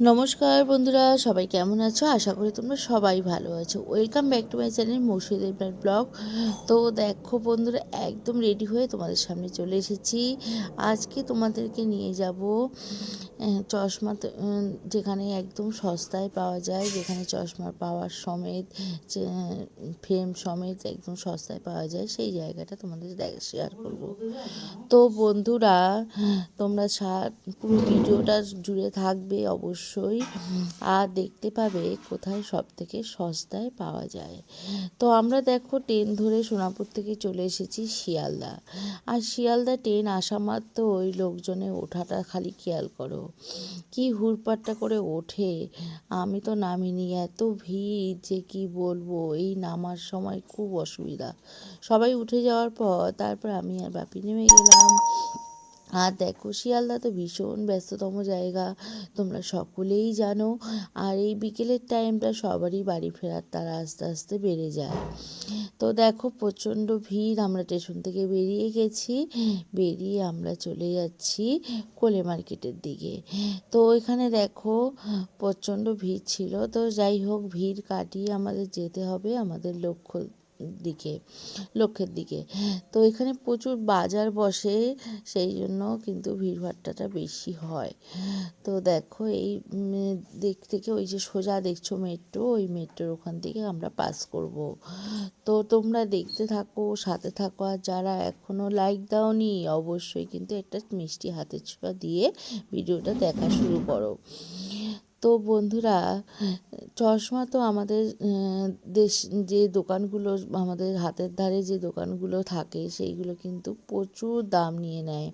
নমস্কার বন্ধুরা, সবাই কেমন আছো? আশা করি তোমরা সবাই ভালো আছো। Welcome back to my channel মসুদের blog তো দেখো বন্ধুরা, একদম রেডি হয়ে তোমাদের সামনে চলে এসেছি। আজকে তোমাদেরকে নিয়ে যাব চশমা যেখানে একদম সস্তায় পাওয়া যায়, যেখানে চশমার পাওয়ার সমেত ফ্রেম সমেত একদম সস্তায় পাওয়া যায়, সেই জায়গাটা তোমাদের শেয়ার করব। তো বন্ধুরা, তোমরা পুরো ভিডিওটা জুড়ে থাকবে, অবশ্যই। আর দেখতে পাবে কোথায় সব থেকে সস্তায় পাওয়া যায়। তো আমরা দেখো ট্রেন ধরে সোনাপুর থেকে চলে এসেছি শিয়ালদা। আর শিয়ালদা ট্রেন আসা মাত্র ওই লোকজনে ওঠাটা খালি খেয়াল করো। কি হুড়পাট্টা করে ওঠে। আমি তো নামিনি, এত ভিড় যে কি বলব, এই নামার সময় খুব অসুবিধা। সবাই উঠে যাওয়ার পর তারপর আমি আর বাপি নেমে গেলাম। আর দেখো, শিয়ালদা তো ভীষণ ব্যস্ততম জায়গা, তোমরা সকলেই জানো। আর এই বিকেলের টাইমটা সবারই বাড়ি ফেরার তারা আস্তে আস্তে বেড়ে যায়। তো দেখো, প্রচণ্ড ভিড়, আমরা স্টেশন থেকে বেরিয়ে গেছি। বেরিয়ে আমরা চলে যাচ্ছি কোলে মার্কেটের দিকে। তো এখানে দেখো, প্রচণ্ড ভিড় ছিল। তো যাই হোক, ভিড় কাটিয়ে আমাদের যেতে হবে, আমাদের লক্ষ্য দিকে, লক্ষ্যের দিকে। তো এখানে প্রচুর বাজার বসে, সেই জন্য কিন্তু ভিড়ভাট্টাটা বেশি হয়। তো দেখো, এই দিক থেকে ওই যে সোজা দেখছ মেট্রো ওই মেট্রোর ওখান থেকে আমরা পাস করব। তো তোমরা দেখতে থাকো, সাথে থাকো, আর যারা এখনও লাইক দাওনি, অবশ্যই কিন্তু একটা মিষ্টি হাতের ছোঁয়া দিয়ে ভিডিওটা দেখা শুরু করো। তো বন্ধুরা, চশমা তো আমাদের দেশ, যে দোকানগুলো, আমাদের হাতের ধারে যে দোকানগুলো থাকে, সেইগুলো কিন্তু প্রচুর দাম নিয়ে নেয়।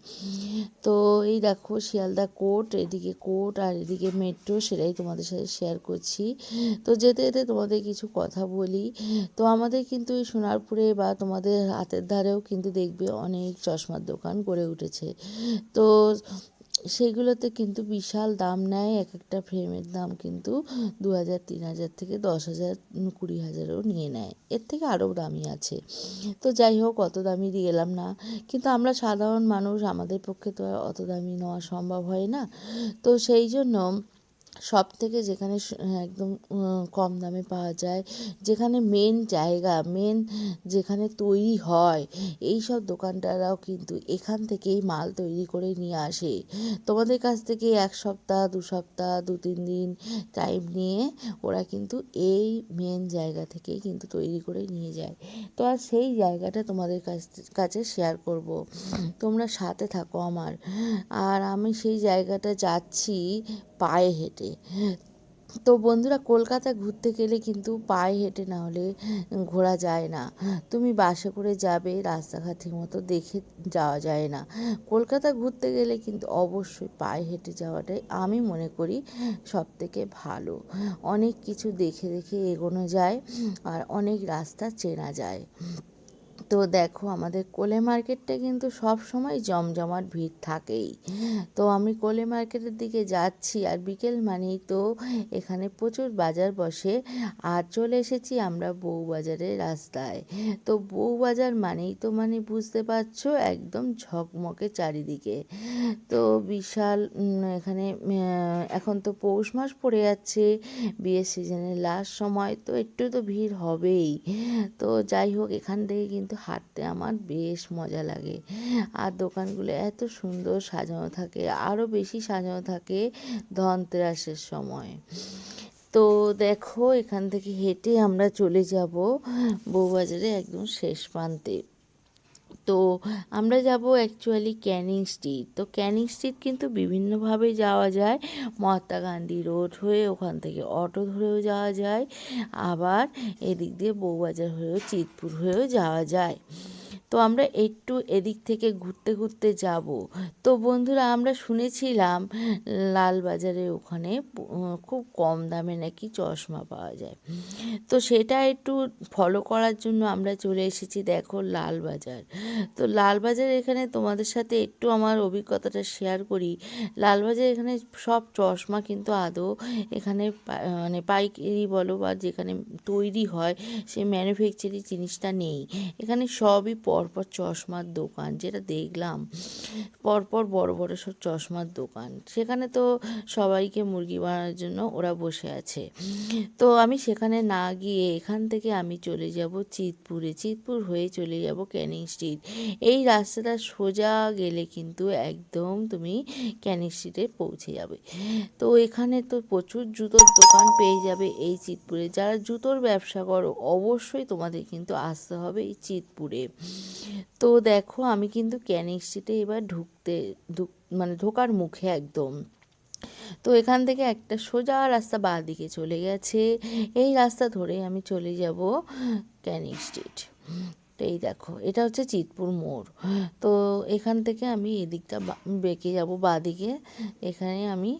তো এই দেখো শিয়ালদা কোর্ট, এদিকে কোর্ট আর এদিকে মেট্রো, সেটাই তোমাদের সাথে শেয়ার করছি। তো যেতে যেতে তোমাদের কিছু কথা বলি। তো আমাদের কিন্তু এই সোনারপুরে বা তোমাদের হাতের ধারেও কিন্তু দেখবে অনেক চশমার দোকান গড়ে উঠেছে। তো সেইগুলোতে কিন্তু বিশাল দাম নেয় এক একটা ফ্রেমের দাম কিন্তু দু হাজার তিন হাজার থেকে দশ হাজার কুড়ি হাজারও নিয়ে নেয়। এর থেকে আরও দামি আছে। তো যাই হোক, অত দামি গেলাম না। কিন্তু আমরা সাধারণ মানুষ, আমাদের পক্ষে তো অত দামি নেওয়া সম্ভব হয় না। তো সেই জন্য সব থেকে যেখানে একদম কম দামে পাওয়া যায়, যেখানে মেন জায়গা মেন যেখানে তৈরি হয় এই সব দোকানদাররাও কিন্তু এখান থেকেই মাল তৈরি করে নিয়ে আসে। তোমাদের কাছ থেকে এক সপ্তাহ, দু সপ্তাহ, দু তিন দিন টাইম নিয়ে ওরা কিন্তু এই মেন জায়গা থেকেই কিন্তু তৈরি করে নিয়ে যায়। তো আর সেই জায়গাটা তোমাদের কাছ, কাছে শেয়ার করব। তোমরা সাথে থাকো আমার। আর আমি সেই জায়গাটা যাচ্ছি পায়ে হেঁটে। তো বন্ধুরা, কলকাতা ঘুরতে গেলে কিন্তু পায়ে হেঁটে না হলে ঘোরা যায় না। তুমি বাসে করে যাবে রাস্তাঘাট ঠিকমতো দেখে যাওয়া যায় না। কলকাতা ঘুরতে গেলে কিন্তু অবশ্যই পায়ে হেঁটে যাওয়াটাই আমি মনে করি সব থেকে ভালো। অনেক কিছু দেখে দেখে এগোনো যায় আর অনেক রাস্তা চেনা যায়। তো দেখো আমাদের কোলে মার্কেটটা কিন্তু সব সময় জমজমাট ভিড় থাকেই। তো আমি কোলে মার্কেটের দিকে যাচ্ছি আর বিকেল মানেই তো এখানে প্রচুর বাজার বসে আর চলে এসেছি আমরা বউবাজারের রাস্তায়। তো বউবাজার মানেই তো মানে বুঝতে পারছ একদম ঝকমকে চারিদিকে। তো বিশাল এখানে এখন তো পৌষ মাস পড়ে যাচ্ছে, বিয়ের সিজনের লাস্ট সময়, তো একটু তো ভিড় হবেই। তো যাই হোক, এখান থেকে কিন্তু হাঁটতে আমার বেশ মজা লাগে। আর দোকানগুলো এত সুন্দর সাজানো থাকে আরও বেশি সাজানো থাকে ধনতেরাসের সময়। তো দেখো এখান থেকে হেঁটে আমরা চলে যাব বউবাজারে একদম শেষ প্রান্তে। তো আমরা যাব অ্যাকচুয়ালি ক্যানিং স্ট্রিট তো ক্যানিং স্ট্রিট কিন্তু বিভিন্নভাবে যাওয়া যায়। মহাত্মা গান্ধী রোড হয়ে ওখান থেকে অটো ধরেও যাওয়া যায়। আবার এদিক দিয়ে বউবাজার হয়েও চিতপুর হয়েও যাওয়া যায়। তো আমরা একটু এদিক থেকে ঘুরতে ঘুরতে যাব। তো বন্ধুরা, আমরা শুনেছিলাম লালবাজারে ওখানে খুব কম দামে নাকি চশমা পাওয়া যায়। তো সেটা একটু ফলো করার জন্য আমরা চলে এসেছি, দেখো লালবাজার তো লালবাজার এখানে তোমাদের সাথে একটু আমার অভিজ্ঞতাটা শেয়ার করি। লালবাজার এখানে সব চশমা কিন্তু আদৌ এখানে মানে পাইকারি বলো বা যেখানে তৈরি হয় সেই ম্যানুফ্যাকচারি জিনিসটা নেই। এখানে সবই পরপর চশমার দোকান, যেটা দেখলাম, পরপর বড় বড় সব চশমার দোকান। সেখানে তো সবাইকে মুরগি বানানোর জন্য ওরা বসে আছে। তো আমি সেখানে না গিয়ে এখান থেকে আমি চলে যাব চিতপুরে। চিতপুর হয়ে চলে যাব ক্যানিং স্ট্রিট। এই রাস্তাটা সোজা গেলে কিন্তু একদম তুমি ক্যানিং স্ট্রিটে পৌঁছে যাবে। তো এখানে তো প্রচুর জুতোর দোকান পেয়ে যাবে এই চিতপুরে। যারা জুতোর ব্যবসা করো, অবশ্যই তোমাদের কিন্তু আসতে হবে এই চিতপুরে। তো দেখো, আমি কিন্তু ক্যানিং স্ট্রিটে এবার ঢুকতে, ঢুক মানে ঢোকার মুখে একদম। তো এখান থেকে একটা সোজা রাস্তা বাঁ দিকে চলে গেছে। এই রাস্তা ধরে আমি চলে যাব ক্যানিং স্ট্রিট এই দেখো, এটা হচ্ছে চিতপুর মোড়। তো এখান থেকে আমি এদিকটা বেঁকে যাব বাঁ দিকে এখানে আমি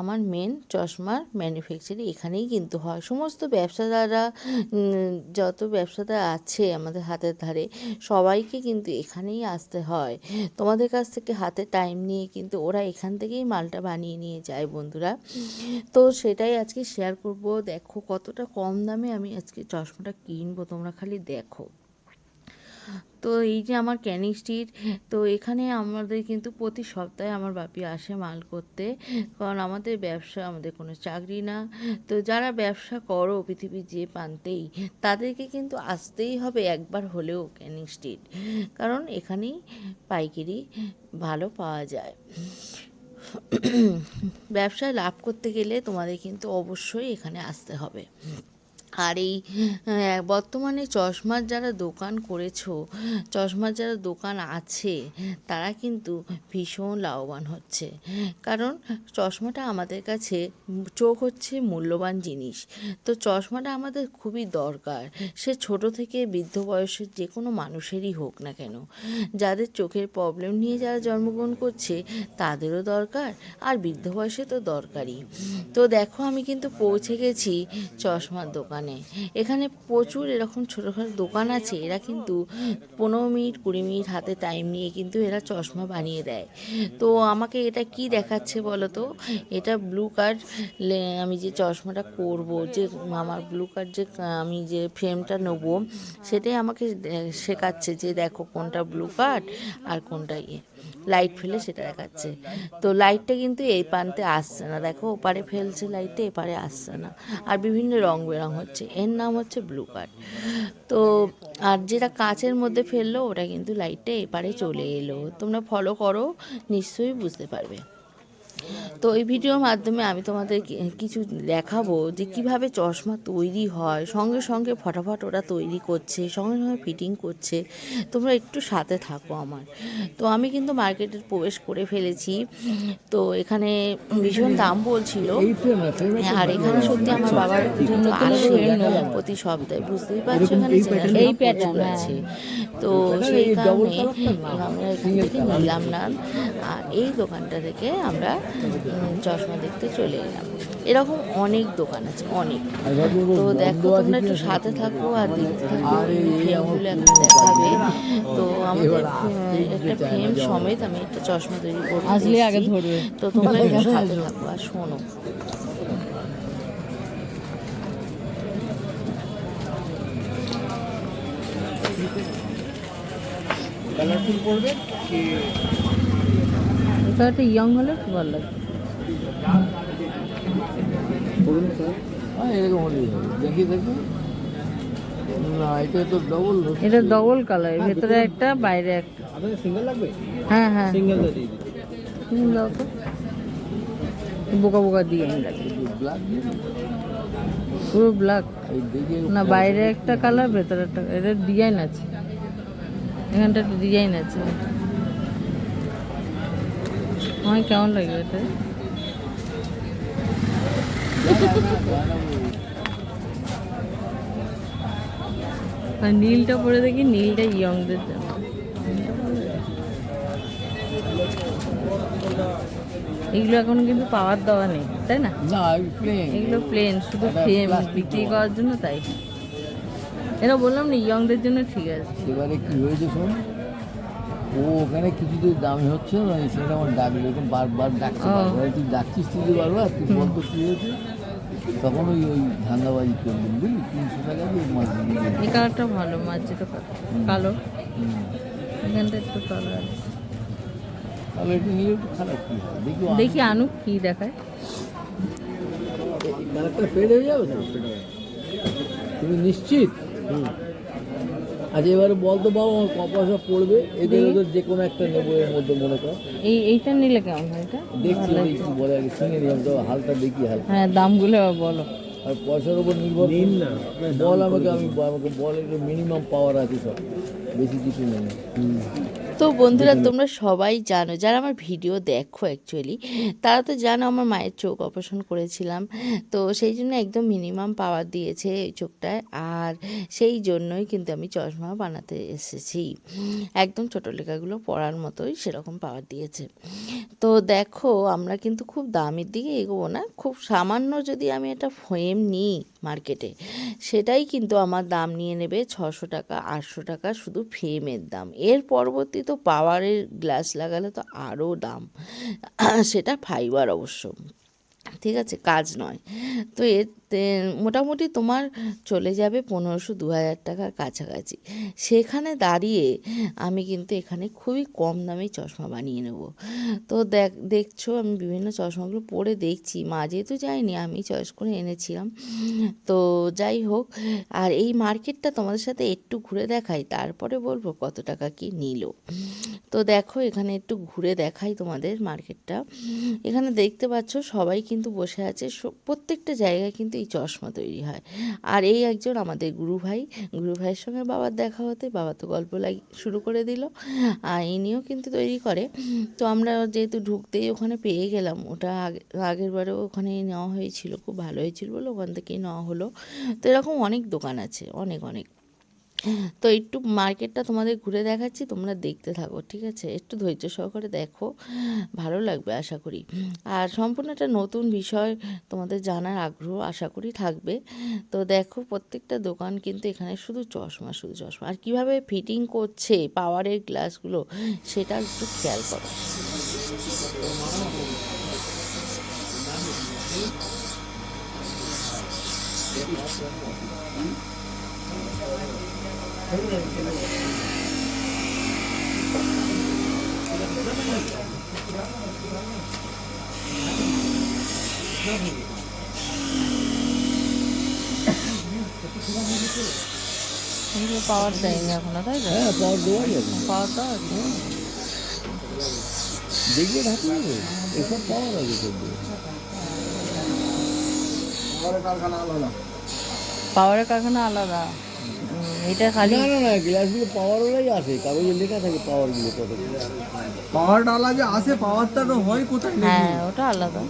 আমার মেন চশমার ম্যানুফ্যাকচারিং এখানেই কিন্তু হয়। সমস্ত ব্যবসাদাররা যত ব্যবসাদার আছে আমাদের হাতের ধারে, সবাইকে কিন্তু এখানেই আসতে হয়। তোমাদের কাছ থেকে হাতে টাইম নিয়ে কিন্তু ওরা এখান থেকেই মালটা বানিয়ে নিয়ে যায় বন্ধুরা। তো সেটাই আজকে শেয়ার করব। দেখো কতটা কম দামে আমি আজকে চশমাটা কিনবো, তোমরা খালি দেখো। তো এই যে আমার ক্যানিং স্ট্রিট তো এখানে আমাদের কিন্তু প্রতি সপ্তাহে আমার বাপি আসে মাল করতে। কারণ আমাদের ব্যবসা, আমাদের কোনো চাকরি না। তো যারা ব্যবসা করো পৃথিবীর যে প্রান্তেই, তাদেরকে কিন্তু আসতেই হবে একবার হলেও ক্যানিং স্ট্রিট কারণ এখানেই পাইকারি ভালো পাওয়া যায়। ব্যবসায় লাভ করতে গেলে তোমাদের কিন্তু অবশ্যই এখানে আসতে হবে। আর এই বর্তমানে চশমার যারা দোকান করেছ, চশমার যারা দোকান আছে, তারা কিন্তু ভীষণ লাভবান হচ্ছে। কারণ চশমাটা আমাদের কাছে চোখ হচ্ছে মূল্যবান জিনিস। তো চশমাটা আমাদের খুবই দরকার। সে ছোট থেকে বৃদ্ধ বয়সের যে কোনো মানুষেরই হোক না কেন। যাদের চোখের প্রবলেম নিয়ে যারা জন্মগ্রহণ করছে, তাদেরও দরকার আর বৃদ্ধ বয়সে তো দরকারই। তো দেখো আমি কিন্তু পৌঁছে গেছি চশমার দোকানে। এখানে প্রচুর এরকম ছোটোখাটো দোকান আছে, এরা কিন্তু পনেরো মিনিট, কুড়ি মিনিট হাতে টাইম নিয়ে কিন্তু এরা চশমা বানিয়ে দেয়। তো আমাকে এটা কি দেখাচ্ছে বলো তো এটা ব্লু কার্ড আমি যে চশমাটা করব যে আমার ব্লু কার্ড যে আমি যে ফ্রেমটা নেব, সেটাই আমাকে শেখাচ্ছে যে দেখো কোনটা ব্লু কার্ড আর কোনটা ইয়ে। লাইট ফেলে সেটা দেখাচ্ছে। তো লাইটটা কিন্তু এই প্রান্তে আসছে না। দেখো, ওপারে ফেলছে লাইটটা, এপারে আসছে না। আর বিভিন্ন রং বেরং হচ্ছে। এর নাম হচ্ছে ব্লু কার্ড। তো, আর যেটা কাঁচের মধ্যে ফেলল, ওটা কিন্তু লাইটটা এপারে চলে এলো। তোমরা ফলো করো, নিশ্চয়ই বুঝতে পারবে। তো এই ভিডিওর মাধ্যমে আমি তোমাদের কিছু দেখাবো যে কীভাবে চশমা তৈরি হয় সঙ্গে সঙ্গে ফটাফট ওরা তৈরি করছে সঙ্গে সঙ্গে ফিটিং করছে। তোমরা একটু সাথে থাকো আমার। তো আমি কিন্তু মার্কেটে প্রবেশ করে ফেলেছি। তো এখানে ভীষণ দাম বলছিল। হ্যাঁ, আর এখানে সত্যি আমার বাবার জন্য আসে প্রতি সপ্তাহে বুঝতেই পারছ এখানে এই প্যাটার্ন আছে। তো সেই কারণে আমরা এখান থেকে নিলাম না। আর এই দোকানটা থেকে আমরা চশমা দেখতে চলে এলাম। এরকম অনেক দোকান আছে অনেক। তো দেখো তোমরা একটু সাথে থাকো আর দেখতে থাকো ফ্রেমগুলো এখন দেখাবে। তো আমাদের একটা ফ্রেম সমেত আমি একটা চশমা তৈরি। ধরবে। তো তোমরা একটু সাথে থাকো আর শোনো। কালারফুল করবে কি? এটা একটা ইয়ং হলে খুব ভালো হ্যাঁ না এটা ডবল কালার ভেতরে একটা বাইরে একটা। সিঙ্গেল লাগবে? হ্যাঁ হ্যাঁ। সিঙ্গেল দাও তো। বোকা বোকা দিয়ে লাগে ব্ল্যাক পুরো ব্ল্যাক না বাইরে একটা কালার ভেতরে একটা এটা ডিজাইন আছে। এখানটা একটা ডিজাইন আছে। আমার কেমন লাগবে এটা আর নীলটা পরে দেখি নীলটা ইয়ংদের জন্য এগুলো এখন কিন্তু পাওয়ার দেওয়া নেই তাই না? এগুলো প্লেন শুধু ফ্রেম বিক্রি করার জন্য তাই। এটা বললাম না ইয়ংদের জন্য ঠিক আছে। এবারে কি হয়েছে শোন? ও ওখানে কিছুতে দামি হচ্ছে না সেটা আমার ডাকলো এরকম বারবার ডাকছে। বারবার তুই ডাকছিস তুই যে বারবার? তুই বল তো কি হয়েছে তখন ওই ওই ধান্দাবাজি করবেন বুঝলি? তিনশো টাকা দিয়ে মাছ দিয়ে এই কালারটা ভালো মাছ যেটা কালো। হুম। এখানটা একটু কালো আছে। তাহলে এটা নিলে একটু খারাপ কি হয়? দেখি দেখি আনুক কি দেখায়। কালারটা ফেড হয়ে যাবে না তুমি নিশ্চিত? আচ্ছা এবারে বলতো বাবা আমার ক পয়সা পড়বে। এদের ওদের যে কোনো একটা নেব এর মধ্যে মনে কর। এই এইটা নিলে কেমন হয় এটা? দেখছি ওই কি বলে আগে শুনে নিলাম তো হালটা দেখি হালকা হ্যাঁ দামগুলো বলো। আর পয়সার উপর নির্ভর নিন না বল আমাকে আমি আমাকে বল একটু মিনিমাম পাওয়ার আছে সব। বেশি কিছু নেই। তো বন্ধুরা তোমরা সবাই জানো যারা আমার ভিডিও দেখো অ্যাকচুয়ালি তারা তো জানো আমার মায়ের চোখ অপারেশন করেছিলাম। তো সেই জন্য একদম মিনিমাম পাওয়ার দিয়েছে এই চোখটায় আর সেই জন্যই কিন্তু আমি চশমা বানাতে এসেছি। একদম ছোটো লেখাগুলো পড়ার মতোই সেরকম পাওয়ার দিয়েছে। তো দেখো আমরা কিন্তু খুব দামের দিকে এগোবো না খুব সামান্য যদি আমি একটা ফ্রেম নিই মার্কেটে। সেটাই কিন্তু আমার দাম নিয়ে নেবে ছশো টাকা, আটশো টাকা শুধু ফ্রেমের দাম। এর পরবর্তী তো পাওয়ারের গ্লাস লাগালে তো আরও দাম। সেটা ফাইবার অবশ্য। ঠিক আছে, কাজ নয়। তো এর, তে- মোটামুটি তোমার চলে যাবে পনেরোশো দু হাজার টাকার কাছাকাছি। সেখানে দাঁড়িয়ে আমি কিন্তু এখানে খুবই কম দামে চশমা বানিয়ে নেব। তো দেখ, দেখছ আমি বিভিন্ন চশমাগুলো পরে দেখছি, মা যেহেতু যায়নি আমি চয়েস করে এনেছিলাম। তো যাই হোক, আর এই মার্কেটটা তোমাদের সাথে একটু ঘুরে দেখাই, তারপরে বলব কত টাকা কি নিল। তো দেখো এখানে একটু ঘুরে দেখাই তোমাদের মার্কেটটা। এখানে দেখতে পাচ্ছ সবাই কিন্তু বসে আছে প্রত্যেকটা জায়গায় কিন্তু এই চশমা তৈরি হয়। আর এই একজন আমাদের গুরু ভাই, গুরু ভাইয়ের সঙ্গে বাবার দেখা হতে, বাবা তো গল্প লাগি শুরু করে দিল, আর ইনিও কিন্তু তৈরি করে। তো আমরা যেহেতু ঢুকতেই ওখানে পেয়ে গেলাম, ওটা আগে, আগের বারেও ওখানে নেওয়া হয়েছিল, খুব ভালো হয়েছিল বলে ওখান থেকেই নেওয়া হলো। তো এরকম অনেক দোকান আছে, অনেক অনেক। তো একটু মার্কেটটা তোমাদের ঘুরে দেখাচ্ছি, তোমরা দেখতে থাকো, ঠিক আছে? একটু ধৈর্য সহকারে দেখো, ভালো লাগবে আশা করি। আর সম্পূর্ণ একটা নতুন বিষয় তোমাদের জানার আগ্রহ আশা করি থাকবে। তো দেখো, প্রত্যেকটা দোকান কিন্তু এখানে শুধু চশমা শুধু চশমা। আর কীভাবে ফিটিং করছে পাওয়ারের গ্লাসগুলো সেটা একটু খেয়াল করো কিন্তু পাওয়ার দেয়নি এখনও তাই তো? হ্যাঁ পাওয়ার দেওয়া যাবে পাওয়ার তো আছে। দেখবে ঢাকা? এসব পাওয়ার আছে পাওয়ারের কারখানা আলাদা। উম, এটা খালি না না না গ্লাসগুলো পাওয়ারওয়ালাই আসে। কাগজে লেখা থাকে পাওয়ারগুলো কত পাওয়ার ডালা যে আসে পাওয়ারটা তো হয় কোথায় হ্যাঁ ওটা আলাদা।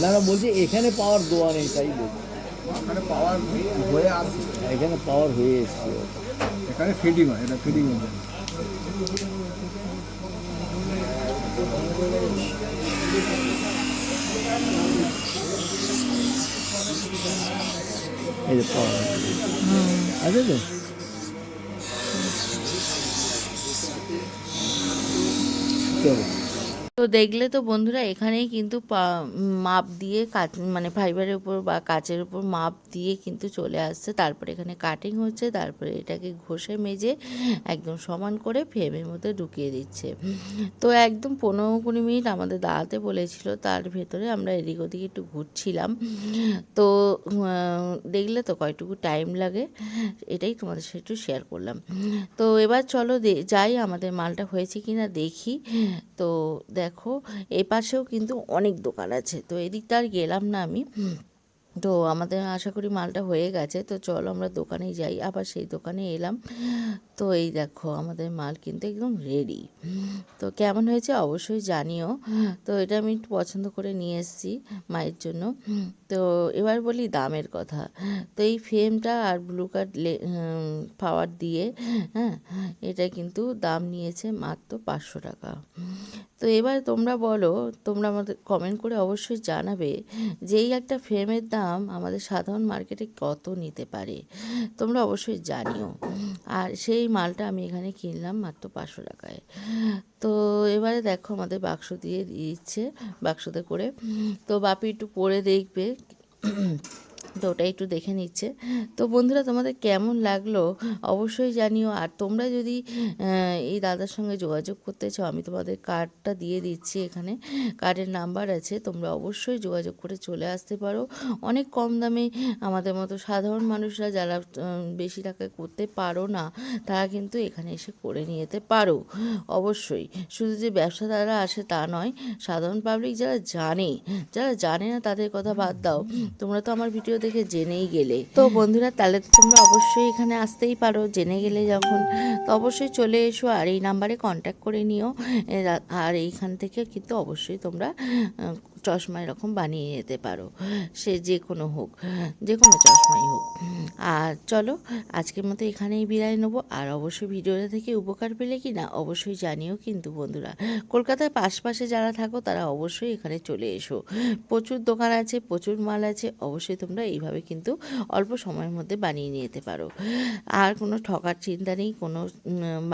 না না বলছি এখানে পাওয়ার দেওয়া নেই তাই বলছি। এখানে পাওয়ার হয়ে আসে। এখানে পাওয়ার হয়ে এসছে। এখানে ফিটিং হয় এটা ফিটিং হয়ে। যায় এই যে পাওয়ার আছে তো? চলো তো দেখলে তো বন্ধুরা এখানেই কিন্তু মাপ দিয়ে কাচ মানে ফাইবারের উপর বা কাচের উপর মাপ দিয়ে কিন্তু চলে আসছে। তারপরে এখানে কাটিং হচ্ছে, তারপরে এটাকে ঘষে মেজে একদম সমান করে ফ্রেমের মধ্যে ঢুকিয়ে দিচ্ছে। তো একদম পনেরো কুড়ি মিনিট আমাদের দাঁড়াতে বলেছিল, তার ভেতরে আমরা এদিক ওদিকে একটু ঘুরছিলাম। তো দেখলে তো কয়টুকু টাইম লাগে, এটাই তোমাদের সাথে একটু শেয়ার করলাম। তো এবার চলো যাই আমাদের মালটা হয়েছে কিনা দেখি। তো দেখো এই এপাশেও কিন্তু অনেক দোকান আছে। তো এদিকটা আর গেলাম না আমি। তো আমাদের আশা করি মালটা হয়ে গেছে। তো চলো আমরা দোকানে যাই। আবার সেই দোকানে এলাম। তো এই দেখো, আমাদের মাল কিন্তু একদম রেডি তো কেমন হয়েছে অবশ্যই জানিও। তো এটা আমি একটু পছন্দ করে নিয়ে এসেছি মায়ের জন্য। তো এবার বলি দামের কথা। তো এই ফ্রেমটা আর ব্লু কার্ড পাওয়ার দিয়ে হ্যাঁ এটা কিন্তু দাম নিয়েছে মাত্র পাঁচশো টাকা। তো এবার তোমরা বলো, তোমরা আমাদের কমেন্ট করে অবশ্যই জানাবে যে এই একটা ফ্রেমের দাম আমাদের সাধারণ মার্কেটে কত নিতে পারে। তোমরা অবশ্যই জানিও। আর সেই মালটা আমি এখানে কিনলাম মাত্র পাঁচশো টাকায়। তো এবারে দেখো আমাদের বাক্স দিয়ে দিচ্ছে বাক্সতে করে। তো বাপি একটু পরে দেখবে 嗯 嗯 তো ওটা একটু দেখে নিচ্ছে। তো বন্ধুরা, তোমাদের কেমন লাগল অবশ্যই জানিও। আর তোমরা যদি এই দাদার সঙ্গে যোগাযোগ করতে চাও, আমি তোমাদের কার্ডটা দিয়ে দিচ্ছি এখানে। কার্ডের নাম্বার আছে, তোমরা অবশ্যই যোগাযোগ করে চলে আসতে পারো। অনেক কম দামে আমাদের মতো সাধারণ মানুষরা যারা বেশি টাকা করতে পারো না, তারা কিন্তু এখানে এসে করে নিয়ে যেতে পারো। অবশ্যই, শুধু যে ব্যবসাদাররা আসে তা নয়, সাধারণ পাবলিক যারা জানে যারা জানে না তাদের কথা বাদ দাও। তোমরা তো আমার ভিডিও দেখে জেনেই গেলে। তো বন্ধুরা, তাহলে তো তোমরা অবশ্যই এখানে আসতেই পারো, জেনে গেলে যখন। তো অবশ্যই চলে এসো আর এই নাম্বারে কন্ট্যাক্ট করে নিও। আর এইখান থেকে কিন্তু অবশ্যই তোমরা চশমা এরকম বানিয়ে নিতে পারো। সে যে কোনো হোক যে কোনো চশমাই হোক। আর চলো, আজকের মতো এখানেই বিদায় নেব। আর অবশ্যই ভিডিওটা থেকে উপকার পেলে কি না, অবশ্যই জানিও কিন্তু বন্ধুরা। কলকাতার পাশপাশে যারা থাকো, তারা অবশ্যই এখানে চলে এসো। প্রচুর দোকান আছে, প্রচুর মাল আছে, অবশ্যই তোমরা এইভাবে কিন্তু অল্প সময়ের মধ্যে বানিয়ে নিয়ে যেতে পারো। আর কোনো ঠকার চিন্তা নেই, কোনো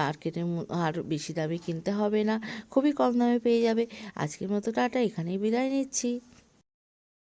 মার্কেটের আর বেশি দামে কিনতে হবে না। খুবই কম দামে পেয়ে যাবে। আজকের মতো টাটা, এখানেই বিদায় নিচ্ছি